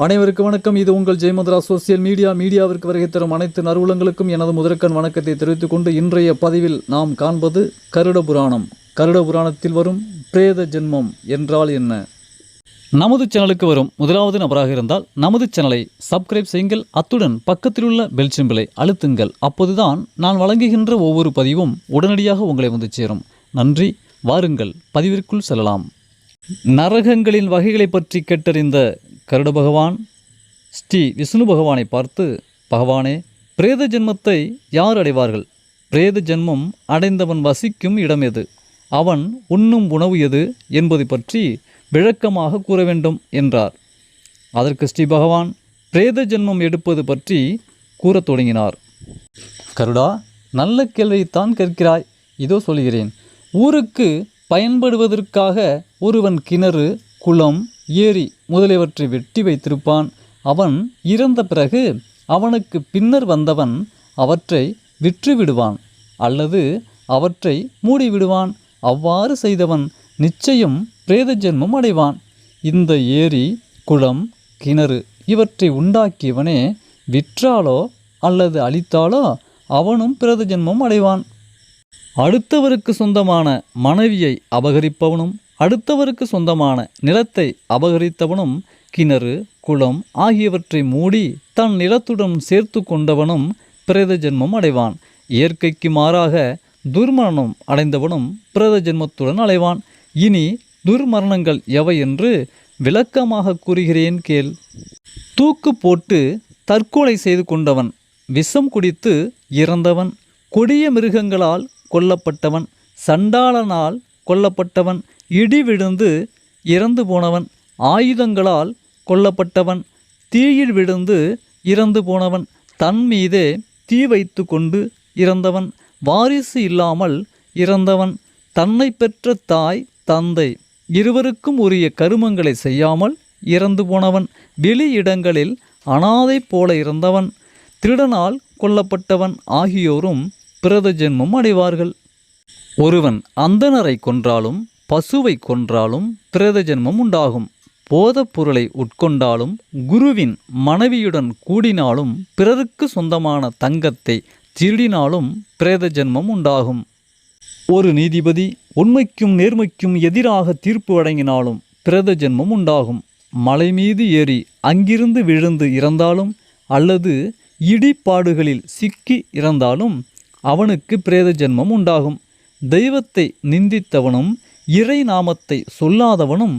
அனைவருக்கு வணக்கம். இது உங்கள் ஜெயமதுரா சோசியல் மீடியா. மீடியாவிற்கு வருகை தரும் அனைத்து நறுவலங்களுக்கும் எனது முதற்கண் வணக்கத்தை தெரிவித்துக் கொண்டு இன்றைய பதிவில் நாம் காண்பது கருட புராணம். கருட புராணத்தில் வரும் பிரேத ஜென்மம் என்றால் என்ன? நமது சேனலுக்கு வரும் முதலாவது நபராக இருந்தால் நமது சேனலை சப்ஸ்கிரைப் செய்யுங்கள். அத்துடன் பக்கத்தில் உள்ள பெல் சிம்பிளை அழுத்துங்கள். அப்போதுதான் நான் வழங்குகின்ற ஒவ்வொரு பதிவும் உடனடியாக உங்களை வந்து சேரும். நன்றி. வாருங்கள். பதிவிற்குள் செல்லலாம். நரகங்களின் வகைகளை பற்றி கேட்டறிந்த கருட பகவான் ஸ்ரீ விஷ்ணு பகவானை பார்த்து பகவானே பிரேத ஜென்மத்தை யார் அடைவார்கள்? பிரேத ஜென்மம் அடைந்தவன் வசிக்கும் இடம் எது? அவன் உண்ணும் உணவு எது என்பது பற்றி விளக்கமாக கூற வேண்டும் என்றார். அதற்கு ஸ்ரீ பகவான் பிரேத ஜென்மம் எடுப்பது பற்றி கூறத் தொடங்கினார். கருடா நல்ல கேள்வியைத்தான் கேட்கிறாய். இதோ சொல்கிறேன் ஊருக்கு பயன்படுவதற்காக ஒருவன் கிணறு குளம் ஏரி முதலியவற்றை வெட்டி வைத்திருப்பான். அவன் இறந்த பிறகு அவனுக்கு பின்னர் வந்தவன் அவற்றை விற்றுவிடுவான் அல்லது அவற்றை மூடிவிடுவான். அவ்வாறு செய்தவன் நிச்சயம் பிரேத ஜென்மம் அடைவான். இந்த ஏரி குளம் கிணறு இவற்றை உண்டாக்கியவனே விற்றாலோ அல்லது அழித்தாலோ அவனும் பிரேத ஜென்மம் அடைவான். அடுத்தவருக்கு சொந்தமான மனைவியை அபகரிப்பவனும் அடுத்தவருக்கு சொந்தமான நிலத்தை அபகரித்தவனும் கிணறு குளம் ஆகியவற்றை மூடி தன் நிலத்துடன் சேர்த்து கொண்டவனும் பிரேத ஜென்மம் அடைவான். இயற்கைக்கு மாறாக துர்மரணம் அடைந்தவனும் பிரேத ஜென்மத்துடன் அலைவான். இனி துர்மரணங்கள் எவை என்று விளக்கமாக கூறுகிறேன் கேள். தூக்கு போட்டு தற்கொலை செய்து கொண்டவன் விஷம் குடித்து இறந்தவன் கொடிய மிருகங்களால் கொல்லப்பட்டவன் சண்டாளனால் கொல்லப்பட்டவன் இடி விழுந்து இறந்து போனவன் ஆயுதங்களால் கொல்லப்பட்டவன் தீயில் விழுந்து இறந்து போனவன் தன் மீதே தீ வைத்து கொண்டு இறந்தவன் வாரிசு இல்லாமல் இறந்தவன் தன்னை பெற்ற தாய் தந்தை இருவருக்கும் உரிய கருமங்களை செய்யாமல் இறந்து போனவன் வெளி இடங்களில் அனாதை போல இறந்தவன் திருடனால் கொல்லப்பட்டவன் ஆகியோரும் பிரத ஜென்மம் அடைவார்கள். ஒருவன் அந்தணரை கொன்றாலும் பசுவை கொன்றாலும் பிரேத ஜென்மம் உண்டாகும். போதப் பொருளை உட்கொண்டாலும் குருவின் மனைவியுடன் கூடினாலும் பிறருக்கு சொந்தமான தங்கத்தை திருடினாலும் பிரேத ஜென்மம் உண்டாகும். ஒரு நீதிபதி உண்மைக்கும் நேர்மைக்கும் எதிராக தீர்ப்பு வழங்கினாலும் பிரேத ஜென்மம் உண்டாகும். மலை மீது ஏறி அங்கிருந்து விழுந்து இறந்தாலும் அல்லது இடிபாடுகளில் சிக்கி இறந்தாலும் அவனுக்கு பிரேத ஜென்மம் உண்டாகும். தெய்வத்தை நிந்தித்தவனும் இறை நாமத்தை சொல்லாதவனும்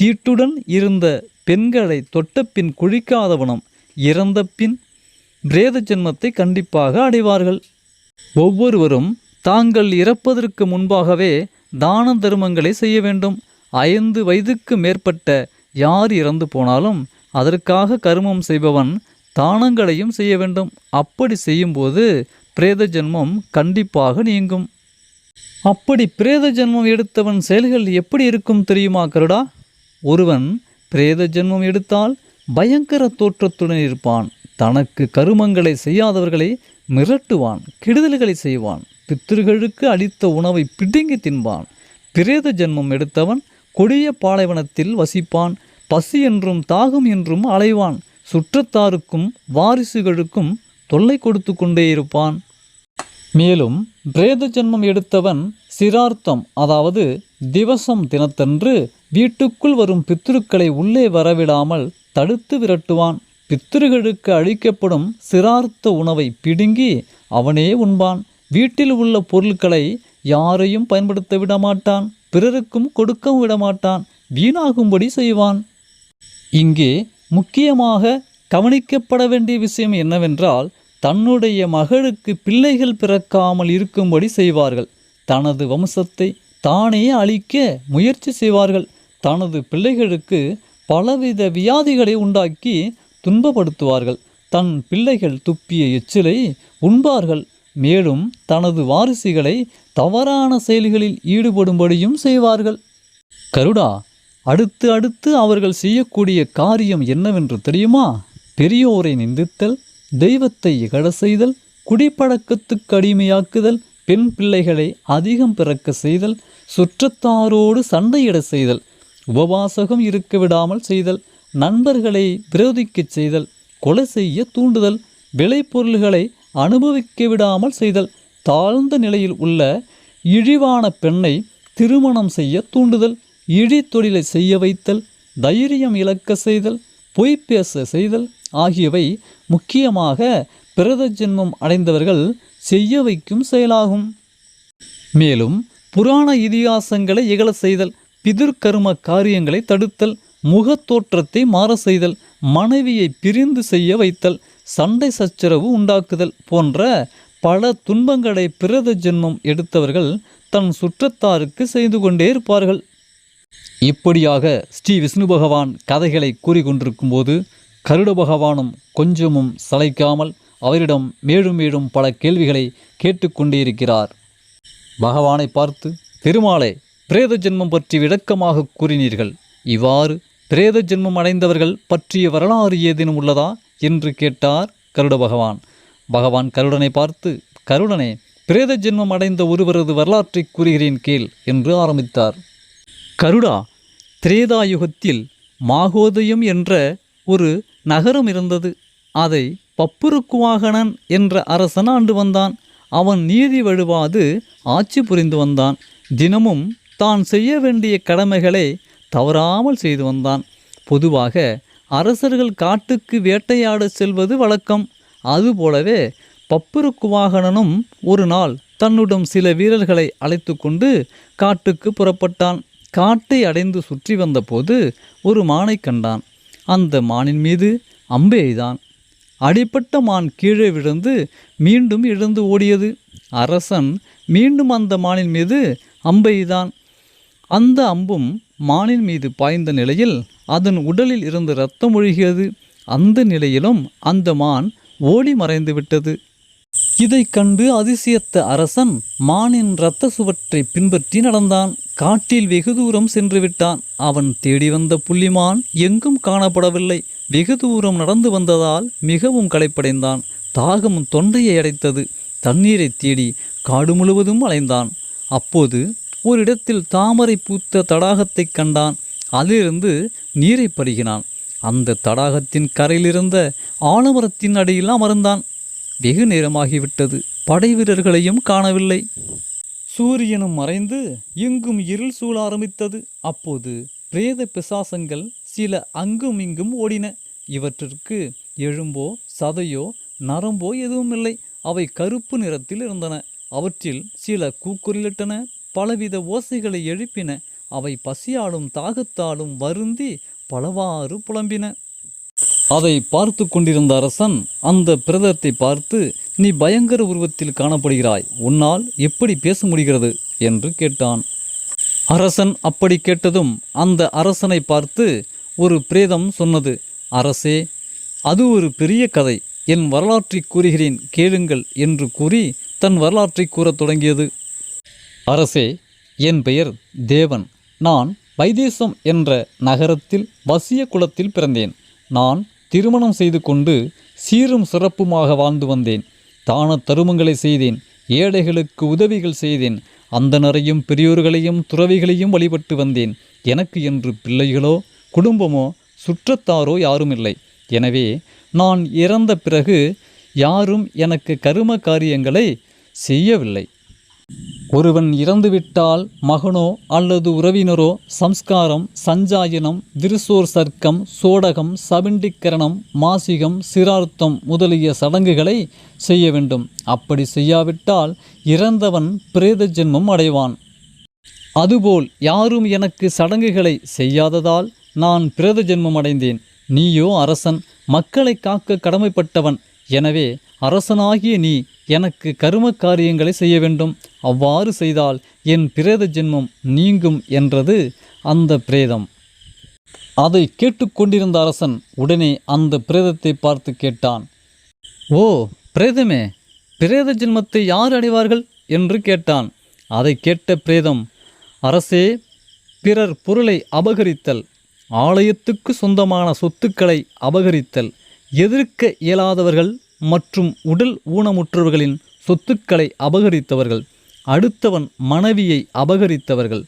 தீட்டுடன் இருந்த பெண்களை தொட்டப்பின் குழிக்காதவனும் இறந்த பின் பிரேத ஜென்மத்தை கண்டிப்பாக அடைவார்கள். ஒவ்வொருவரும் தாங்கள் இறப்பதற்கு முன்பாகவே தான தர்மங்களை செய்ய வேண்டும். ஐந்து வயதுக்கு மேற்பட்ட யார் இறந்து போனாலும் அதற்காக கருமம் செய்பவன் தானங்களையும் செய்ய வேண்டும். அப்படி செய்யும்போது பிரேத ஜென்மம் கண்டிப்பாக நீங்கும். அப்படி பிரேத ஜென்மம் எடுத்தவன் செயல்கள் எப்படி இருக்கும் தெரியுமா கருடா? ஒருவன் பிரேத ஜென்மம் எடுத்தால் பயங்கர தோற்றத்துடன் இருப்பான். தனக்கு கருமங்களை செய்யாதவர்களை மிரட்டுவான் கெடுதல்களை செய்வான். பித்திருகளுக்கு அளித்த உணவை பிடுங்கி தின்பான். பிரேத ஜென்மம் எடுத்தவன் கொடிய பாலைவனத்தில் வசிப்பான் பசி என்றும் தாகம் என்றும் அலைவான். சுற்றத்தாருக்கும் வாரிசுகளுக்கும் தொல்லை கொடுத்து கொண்டே இருப்பான். மேலும் பிரேத ஜென்மம் எடுத்தவன் சிரார்த்தம் அதாவது திவசம் தினத்தன்று வீட்டுக்குள் வரும் பித்திருக்களை உள்ளே வரவிடாமல் தடுத்து விரட்டுவான். பித்திருகளுக்கு அளிக்கப்படும் சிரார்த்த உணவை பிடுங்கி அவனே உண்பான். வீட்டில் உள்ள பொருட்களை யாரையும் பயன்படுத்த விடமாட்டான். பிறருக்கும் கொடுக்கவும் விடமாட்டான். வீணாகும்படி செய்வான். இங்கே முக்கியமாக கவனிக்கப்பட வேண்டிய விஷயம் என்னவென்றால் தன்னுடைய மகளுக்கு பிள்ளைகள் பிறக்காமல் இருக்கும்படி செய்வார்கள். தனது வம்சத்தை தானே அழிக்க முயற்சி செய்வார்கள். தனது பிள்ளைகளுக்கு பலவித வியாதிகளை உண்டாக்கி துன்பப்படுத்துவார்கள். தன் பிள்ளைகள் துப்பிய எச்சிலை உண்பார்கள். மேலும் தனது வாரிசுகளை தவறான செயல்களில் ஈடுபடும்படியும் செய்வார்கள். கருடா அடுத்து அடுத்து அவர்கள் செய்யக்கூடிய காரியம் என்னவென்று தெரியுமா? பெரியோரை நிந்தித்தல் தெய்வத்தை இகழ செய்தல் குடிப்பழக்கத்துக்கு அடிமையாக்குதல் பெண் பிள்ளைகளை அதிகம் பிறக்க செய்தல் சுற்றத்தாரோடு சண்டையிட செய்தல் உபவாசகம் இருக்க விடாமல் செய்தல் நண்பர்களை விரோதிக்கச் செய்தல் கொலை செய்ய தூண்டுதல் விளைபொருள்களை அனுபவிக்க விடாமல் செய்தல் தாழ்ந்த நிலையில் உள்ள இழிவான பெண்ணை திருமணம் செய்ய தூண்டுதல் இழி தொழிலை செய்ய வைத்தல் தைரியம் இழக்க செய்தல் பொய் பேச செய்தல் ஆகியவை முக்கியமாக பிரத ஜென்மம் அடைந்தவர்கள் செய்ய வைக்கும் செயலாகும். மேலும் புராண இதிகாசங்களை இகழ செய்தல் பிதிர்கரும காரியங்களை தடுத்தல் முகத்தோற்றத்தை மாற செய்தல் மனைவியை பிரிந்து செய்ய வைத்தல் சண்டை சச்சரவு உண்டாக்குதல் போன்ற பல துன்பங்களை பிரத ஜென்மம் எடுத்தவர்கள் தன் சுற்றத்தாருக்கு செய்து கொண்டே இருப்பார்கள். இப்படியாக ஸ்ரீ விஷ்ணு பகவான் கதைகளை கூறிக்கொண்டிருக்கும் போது கருட பகவானும் கொஞ்சமும் சளைக்காமல் அவரிடம் மேலும் மேலும் பல கேள்விகளை கேட்டுக்கொண்டே இருக்கிறார் பகவானை பார்த்து பெருமாளே பிரேத ஜென்மம் பற்றி விளக்கமாக கூறினீர்கள். இவ்வாறு பிரேத ஜென்மம் அடைந்தவர்கள் பற்றிய வரலாறு ஏதேனும் உள்ளதா? என்று கேட்டார் கருட பகவான். பகவான் கருடனை பார்த்து கருடனே பிரேத ஜென்மம் அடைந்த ஒருவரது வரலாற்றை கூறுகிறேன் கேள் என்று ஆரம்பித்தார். கருடா திரேதாயுகத்தில் மாகோதயம் என்ற ஒரு நகரம் இருந்தது. அதை பப்புருக்குவாகனன் என்ற அரசன் ஆண்டு வந்தான். அவன் நீதி வழுவாது ஆட்சி புரிந்து வந்தான். தினமும் தான் செய்ய வேண்டிய கடமைகளை தவறாமல் செய்து வந்தான். பொதுவாக அரசர்கள் காட்டுக்கு வேட்டையாட செல்வது வழக்கம். அதுபோலவே பப்புருக்குவாகனனும் ஒரு நாள் தன்னுடன் சில வீரர்களை அழைத்து கொண்டு காட்டுக்கு புறப்பட்டான். காட்டை அடைந்து சுற்றி வந்தபோது ஒரு மானை கண்டான். அந்த மானின் மீது அம்பு எய்தான். அடிப்பட்ட மான் கீழே விழுந்து மீண்டும் எழுந்து ஓடியது. அரசன் மீண்டும் அந்த மானின் மீது அம்பெய்தான் அந்த அம்பும் மானின் மீது பாய்ந்த நிலையில் அதன் உடலில் இருந்து இரத்தம் ஒழுகியது. அந்த நிலையிலும் அந்த மான் ஓடி மறைந்து விட்டது. இதைக் கண்டு அதிசயத்த அரசன் மானின் இரத்த சுவற்றை பின்பற்றி நடந்தான். காட்டில் வெகு தூரம் சென்று விட்டான். அவன் தேடி வந்த புள்ளிமான் எங்கும் காணப்படவில்லை. வெகு தூரம் நடந்து வந்ததால் மிகவும் களைப்படைந்தான். தாகம் தொண்டையை அடைத்தது. தண்ணீரை தேடி காடு முழுவதும் அலைந்தான். அப்போது ஓரிடத்தில் தாமரை பூத்த தடாகத்தைக் கண்டான். அதிலிருந்து நீரை பருகினான். அந்த தடாகத்தின் கரையிலிருந்த ஆலமரத்தின் அடியில் அமர்ந்தான். வெகு நேரமாகிவிட்டது. படை வீரர்களையும் காணவில்லை. சூரியனும் மறைந்து எங்கும் இருள் சூழ ஆரம்பித்தது. அப்போது பிரேத பிசாசங்கள் சில அங்கும் இங்கும் ஓடின. இவற்றிற்கு எழும்போ சதையோ நரம்போ எதுவும் இல்லை அவை கருப்பு நிறத்தில் இருந்தன. அவற்றில் சில கூக்குரலிட்டன. பலவித ஓசைகளை எழுப்பின. அவை பசியாலும் தாகத்தாலும் வருந்தி பலவாறு புலம்பின. அதை பார்த்து கொண்டிருந்த அரசன் அந்த பிரதத்தை பார்த்து நீ பயங்கர உருவத்தில் காணப்படுகிறாய் உன்னால் எப்படி பேச முடிகிறது? என்று கேட்டான். அரசன் அப்படி கேட்டதும் அந்த அரசனை பார்த்து ஒரு பிரேதம் சொன்னது. அரசே அது ஒரு பெரிய கதை. என் வரலாற்றை கூறுகிறேன் கேளுங்கள் என்று கூறி தன் வரலாற்றை கூறத் தொடங்கியது. அரசே என் பெயர் தேவன். நான் வைதேசம் என்ற நகரத்தில் வசிய குலத்தில் பிறந்தேன். நான் திருமணம் செய்து கொண்டு சீரும் சிறப்புமாக வாழ்ந்து வந்தேன். தான தருமங்களை செய்தேன். ஏழைகளுக்கு உதவிகள் செய்தேன். அந்தனரையும் பெரியோர்களையும் துறவிகளையும் வழிபட்டு வந்தேன். எனக்கு என்று பிள்ளைகளோ குடும்பமோ சுற்றத்தாரோ யாரும் இல்லை எனவே நான் இறந்த பிறகு யாரும் எனக்கு கரும காரியங்களை செய்யவில்லை. ஒருவன் இறந்துவிட்டால் மகனோ அல்லது உறவினரோ சம்ஸ்காரம் சஞ்சாயனம் விருசோர் சர்க்கம் சோடகம் சபிண்டிக்கரணம் மாசிகம் சிரார்த்தம் முதலிய சடங்குகளை செய்ய வேண்டும். அப்படி செய்யாவிட்டால் இறந்தவன் பிரேத ஜென்மம் அடைவான். அதுபோல் யாரும் எனக்கு சடங்குகளை செய்யாததால் நான் பிரேத ஜென்மம் அடைந்தேன். நீயோ அரசன் மக்களை காக்க கடமைப்பட்டவன். எனவே அரசனாகிய நீ எனக்கு கரும காரியங்களை செய்ய வேண்டும் அவ்வாறு செய்தால் என் பிரேத ஜென்மம் நீங்கும் என்றது அந்த பிரேதம். அதை கேட்டுக்கொண்டிருந்த அரசன் உடனே அந்த பிரேதத்தை பார்த்து கேட்டான். ஓ பிரேதமே பிரேத ஜென்மத்தை யார் அடைவார்கள்? என்று கேட்டான். அதை கேட்ட பிரேதம் அரசே பிறர் பொருளை அபகரித்தல் ஆலயத்துக்கு சொந்தமான சொத்துக்களை அபகரித்தல் எதிர்க்க இயலாதவர்கள் மற்றும் உடல் ஊனமுற்றவர்களின் சொத்துக்களை அபகரித்தவர்கள் அடுத்தவன் மனைவியை அபகரித்தவர்கள்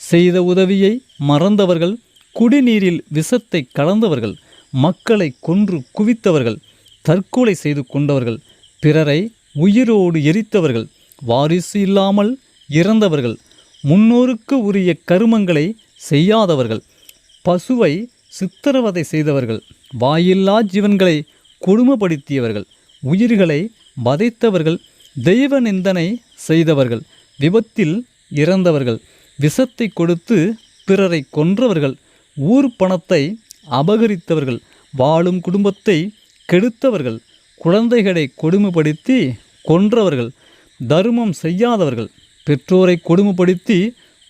செய்த உதவியை மறந்தவர்கள் குடிநீரில் விஷத்தை கலந்தவர்கள் மக்களை கொன்று குவித்தவர்கள் தற்கொலை செய்து கொண்டவர்கள் பிறரை உயிரோடு எரித்தவர்கள் வாரிசு இல்லாமல் இறந்தவர்கள் முன்னோருக்கு உரிய கருமங்களை செய்யாதவர்கள் பசுவை சித்திரவதை செய்தவர்கள் வாயில்லா ஜீவன்களை கொடுமைப்படுத்தியவர்கள் உயிர்களை வதைத்தவர்கள் தெய்வ நிந்தனை செய்தவர்கள் விபத்தில் இறந்தவர்கள் விஷத்தை கொடுத்து பிறரை கொன்றவர்கள் ஊர் பணத்தை அபகரித்தவர்கள் வாழும் குடும்பத்தை கெடுத்தவர்கள் குழந்தைகளை கொடுமைப்படுத்தி கொன்றவர்கள் தர்மம் செய்யாதவர்கள் பெற்றோரை கொடுமைப்படுத்தி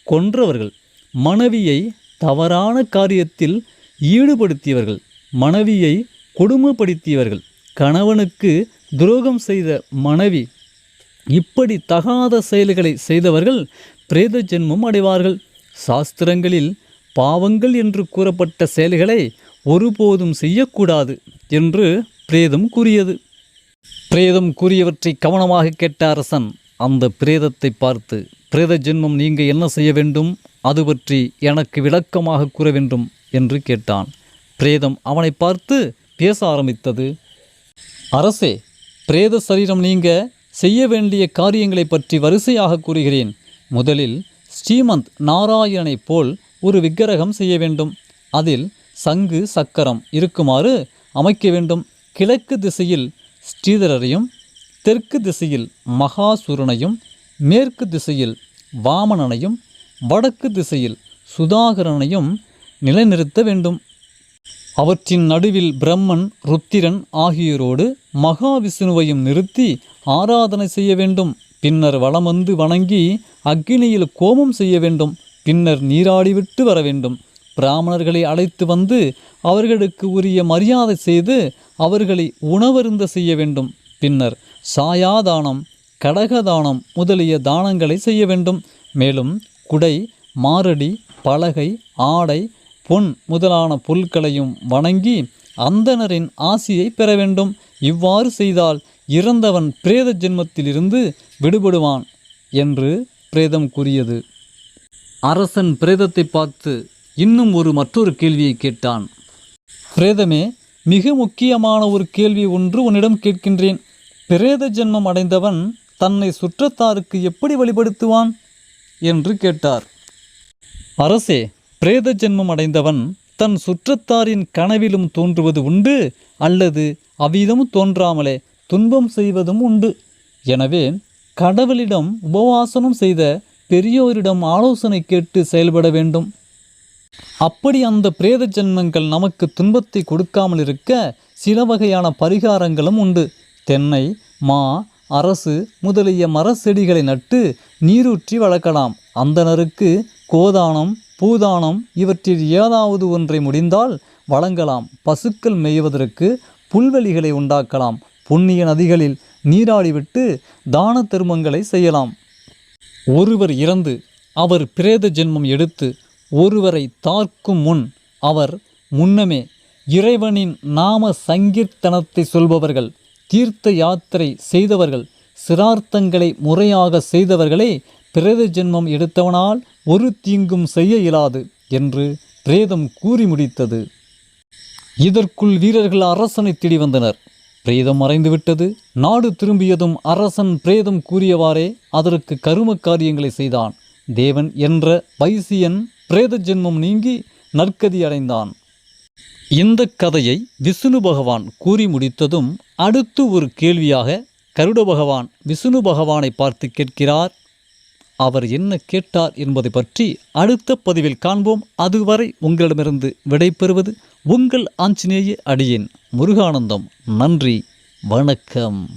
கொன்றவர்கள் மனைவியை தவறான காரியத்தில் ஈடுபடுத்தியவர்கள் மனைவியை கொடுமைப்படுத்தியவர்கள். கணவனுக்கு துரோகம் செய்த மனைவி இப்படி தகாத செயல்களை செய்தவர்கள் பிரேத ஜென்மம் அடைவார்கள். சாஸ்திரங்களில் பாவங்கள் என்று கூறப்பட்ட செயல்களை ஒருபோதும் செய்யக்கூடாது என்று பிரேதம் கூறியது. பிரேதம் கூறியவற்றை கவனமாக கேட்ட அரசன் அந்த பிரேதத்தை பார்த்து பிரேத ஜென்மம் நீங்க என்ன செய்ய வேண்டும்? அது பற்றி எனக்கு விளக்கமாக கூற வேண்டும் என்று கேட்டான். பிரேதம் அவனை பார்த்து பேச ஆரம்பித்தது. அரசே பிரேத சரீரம் நீங்க செய்ய வேண்டிய காரியங்களை பற்றி வரிசையாக கூறுகிறேன். முதலில் ஸ்ரீமந்த் நாராயணனைப் போல் ஒரு விக்கிரகம் செய்ய வேண்டும். அதில் சங்கு சக்கரம் இருக்குமாறு அமைக்க வேண்டும். கிழக்கு திசையில் ஸ்ரீதரரையும் தெற்கு திசையில் மகாசுரனையும் மேற்கு திசையில் வாமனனையும் வடக்கு திசையில் சுதாகரனையும் நிலைநிறுத்த வேண்டும். அவற்றின் நடுவில் பிரம்மன் ருத்திரன் ஆகியோரோடு மகாவிஷ்ணுவையும் நிறுத்தி ஆராதனை செய்ய வேண்டும். பின்னர் வளம் வந்து வணங்கி அக்னியில் கோமம் செய்ய வேண்டும். பின்னர் நீராடிவிட்டு வர வேண்டும். பிராமணர்களை அழைத்து வந்து அவர்களுக்கு உரிய மரியாதை செய்து அவர்களை உணவருந்த செய்ய வேண்டும். பின்னர் சாயாதானம் கடகதானம் முதலிய தானங்களை செய்ய வேண்டும். மேலும் குடை மாரடி பலகை ஆடை பொன் முதலான பொருட்களையும் வணங்கி அந்தணரின் ஆசியை பெற வேண்டும். இவ்வாறு செய்தால் இறந்தவன் பிரேத ஜென்மத்திலிருந்து விடுபடுவான் என்று பிரேதம் கூறியது. அரசன் பிரேதத்தை பார்த்து இன்னும் ஒரு மற்றொரு கேள்வியை கேட்டான். பிரேதமே மிக முக்கியமான ஒரு கேள்வி ஒன்று உன்னிடம் கேட்கின்றேன். பிரேத ஜென்மம் அடைந்தவன் தன்னை சுற்றத்தாருக்கு எப்படி வழிபடுத்துவான்? என்று கேட்டார். அரசே பிரேத ஜென்மம் அடைந்தவன் தன் சுற்றத்தாரின் கனவிலும் தோன்றுவது உண்டு அல்லது அவ்விதம் தோன்றாமலே துன்பம் செய்வதும் உண்டு. எனவே கடவுளிடம் உபவாசனம் செய்த பெரியோரிடம் ஆலோசனை கேட்டு செயல்பட வேண்டும். அப்படி அந்த பிரேத ஜென்மங்கள் நமக்கு துன்பத்தை கொடுக்காமல் இருக்க சில வகையான பரிகாரங்களும் உண்டு. தென்னை மா அரசு முதலிய மர செடிகளை நட்டு நீரூற்றி வளர்க்கலாம். அந்தனருக்கு கோதானம் பூதானம் இவற்றில் ஏதாவது ஒன்றை முடிந்தால் வழங்கலாம். பசுக்கள் மேய்வதற்கு புல்வெளிகளை உண்டாக்கலாம். புண்ணிய நதிகளில் நீராடிவிட்டு தான தர்மங்களை செய்யலாம். ஒருவர் இறந்து அவர் பிரேத ஜென்மம் எடுத்து ஒருவரை தாக்கும் முன் அவர் முன்னமே இறைவனின் நாம சங்கீர்த்தனத்தை சொல்பவர்கள் தீர்த்த யாத்திரை செய்தவர்கள் சிரார்த்தங்களை முறையாக செய்தவர்களே பிரேத ஜென்மம் எடுத்தவனால் ஒரு தீங்கும் செய்ய இயலாது என்று பிரேதம் கூறி முடித்தது. இதற்குள் வீரர்கள் அரசனை தேடி வந்தனர். பிரேதம் மறைந்துவிட்டது நாடு திரும்பியதும் அரசன் பிரேதம் கூறியவாறே அதற்கு கரும காரியங்களை செய்தான். தேவன் என்ற வைசியன் பிரேத ஜென்மம் நீங்கி நற்கதி அடைந்தான். இந்த கதையை விஷ்ணு பகவான் கூறி முடித்ததும் அடுத்து ஒரு கேள்வியாக கருட பகவான் விஷ்ணு பகவானை பார்த்து கேட்கிறார். அவர் என்ன கேட்டார் என்பதை பற்றி அடுத்த பதிவில் காண்போம். அதுவரை உங்களிடமிருந்து விடைபெறுவது உங்கள் ஆஞ்சநேய அடியேன் முருகானந்தம். நன்றி வணக்கம்.